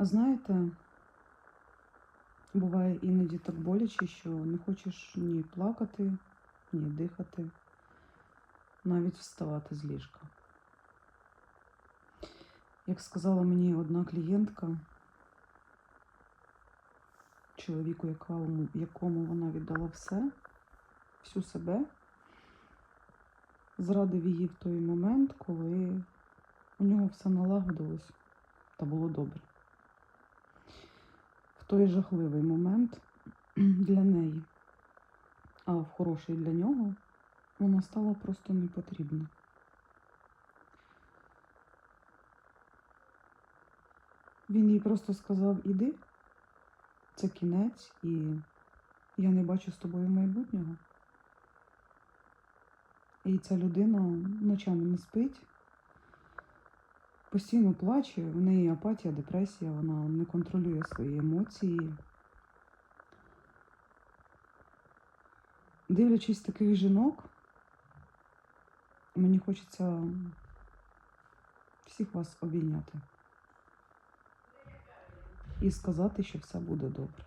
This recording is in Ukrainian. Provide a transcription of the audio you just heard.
А знаєте, буває іноді так боляче, що не хочеш ні плакати, ні дихати, навіть вставати з ліжка. Як сказала мені одна клієнтка, чоловіку, якому, якому вона віддала все, всю себе, зрадив її в той момент, коли у нього все налагодилось та було добре. Той жахливий момент для неї, а в хороший для нього, вона стала просто не потрібна. Він їй просто сказав: іди, це кінець, і я не бачу з тобою майбутнього. І ця людина ночами не спить, постійно плаче, в неї апатія, депресія, вона не контролює свої емоції. Дивлячись таких жінок, мені хочеться всіх вас обійняти і сказати, що все буде добре.